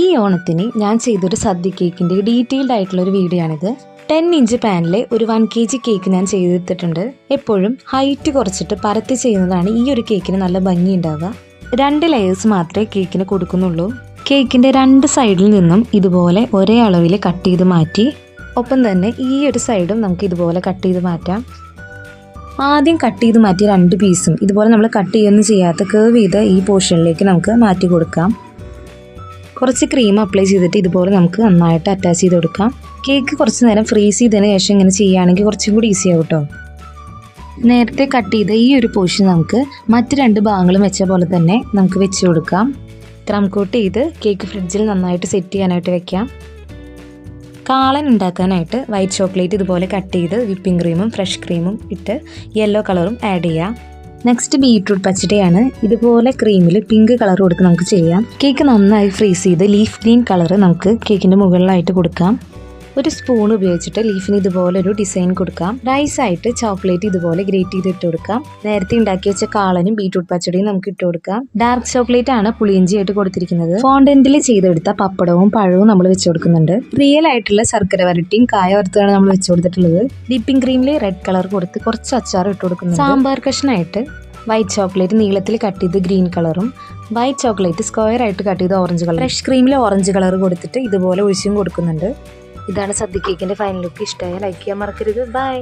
ഈ ഓണത്തിന് ഞാൻ ചെയ്തൊരു സദ്യ കേക്കിന്റെ ഡീറ്റെയിൽഡ് ആയിട്ടുള്ള ഒരു വീഡിയോ ആണിത്. ടെൻ ഇഞ്ച് പാനിലെ ഒരു വൺ കെ ജി കേക്ക് ഞാൻ ചെയ്തെടുത്തിട്ടുണ്ട് എപ്പോഴും ഹൈറ്റ് കുറച്ചിട്ട് പരത്തി ചെയ്യുന്നതാണ് ഈ ഒരു കേക്കിന് നല്ല ഭംഗി ഉണ്ടാവുക. രണ്ട് ലെയേഴ്സ് മാത്രമേ കേക്കിന് കൊടുക്കുന്നുള്ളൂ. കേക്കിന്റെ രണ്ട് സൈഡിൽ നിന്നും ഇതുപോലെ ഒരേ അളവിൽ കട്ട് ചെയ്ത് മാറ്റി ഒപ്പം തന്നെ ഈ ഒരു സൈഡും നമുക്ക് ഇതുപോലെ കട്ട് ചെയ്ത് മാറ്റാം. ആദ്യം കട്ട് ചെയ്ത് മാറ്റിയ രണ്ട് പീസും ഇതുപോലെ നമ്മൾ കട്ട് ചെയ്യുന്നു ചെയ്യാത്ത കേവ് ചെയ്ത് ഈ പോർഷനിലേക്ക് നമുക്ക് മാറ്റി കൊടുക്കാം. കുറച്ച് ക്രീം അപ്ലൈ ചെയ്തിട്ട് ഇതുപോലെ നമുക്ക് നന്നായിട്ട് അറ്റാച്ച് ചെയ്ത് കൊടുക്കാം. കേക്ക് കുറച്ച് നേരം ഫ്രീസ് ചെയ്തതിന് ശേഷം ഇങ്ങനെ ചെയ്യുകയാണെങ്കിൽ കുറച്ചും കൂടി ഈസി ആവും കേട്ടോ നേരത്തെ കട്ട് ചെയ്ത ഈ ഒരു പോർഷൻ നമുക്ക് മറ്റ് രണ്ട് ഭാഗങ്ങളും വെച്ച പോലെ തന്നെ നമുക്ക് വെച്ച് കൊടുക്കാം. ക്രം കോട്ട് ചെയ്ത് കേക്ക് ഫ്രിഡ്ജിൽ നന്നായിട്ട് സെറ്റ് ചെയ്യാനായിട്ട് വെക്കാം. കാളൻ ഉണ്ടാക്കാനായിട്ട് വൈറ്റ് ചോക്ലേറ്റ് ഇതുപോലെ കട്ട് ചെയ്ത് വിപ്പിംഗ് ക്രീമും ഫ്രഷ് ക്രീമും ഇട്ട് യെല്ലോ കളറും ആഡ് ചെയ്യാം. നെക്സ്റ്റ് ബീട്രൂട്ട് പച്ചടിയാണ്. ഇതുപോലെ ക്രീമിൽ പിങ്ക് കളർ കൊടുത്ത് നമുക്ക് ചെയ്യാം. കേക്ക് നന്നായി ഫ്രീസ് ചെയ്ത് ലീഫ് ഗ്രീൻ കളർ നമുക്ക് കേക്കിന്റെ മുകളിലായിട്ട് കൊടുക്കാം. ഒരു സ്പൂൺ ഉപയോഗിച്ചിട്ട് ലീഫിന് ഇതുപോലെ ഒരു ഡിസൈൻ കൊടുക്കാം. റൈസ് ആയിട്ട് ചോക്ലേറ്റ് ഇതുപോലെ ഗ്രേറ്റ് ചെയ്ത് ഇട്ട് കൊടുക്കാം. നേരത്തെ ഉണ്ടാക്കി വെച്ച കാളനും ബീട്രൂട്ട് പച്ചടിയും നമുക്ക് ഇട്ട് കൊടുക്കാം. ഡാർക്ക് ചോക്ലേറ്റ് ആണ് പുളിയിഞ്ചി ആയിട്ട് കൊടുത്തിരിക്കുന്നത്. ഫോണ്ടന്റിൽ ചെയ്തെടുത്ത പപ്പടവും പഴവും നമ്മൾ വെച്ച് കൊടുക്കുന്നുണ്ട്. റിയൽ ആയിട്ടുള്ള ശർക്കര വരട്ടിയും കായ വറുത്താണ് നമ്മൾ വെച്ച് കൊടുത്തിട്ടുള്ളത്. ഡിപ്പിംഗ് ക്രീമിൽ റെഡ് കളർ കൊടുത്ത് കുറച്ച് അച്ചാർ ഇട്ട് കൊടുക്കുന്നു സാമ്പാർ കഷ്ണമായിട്ട് വൈറ്റ് ചോക്ലേറ്റ് നീളത്തിൽ കട്ട് ചെയ്ത് ഗ്രീൻ കളറും വൈറ്റ് ചോക്ലേറ്റ് സ്ക്വയർ ആയിട്ട് കട്ട് ചെയ്ത് ഓറഞ്ച് കളർ ഫ്രഷ് ക്രീമിൽ ഓറഞ്ച് കളർ കൊടുത്തിട്ട് ഇതുപോലെ ഒഴിച്ചും കൊടുക്കുന്നുണ്ട്. ഇതാണ് സദ്യ കേക്കിന്റെ ഫൈനൽ ലുക്ക് ഇഷ്ടമായ ലൈക്ക് ചെയ്യാൻ മറക്കരുത്. ബൈ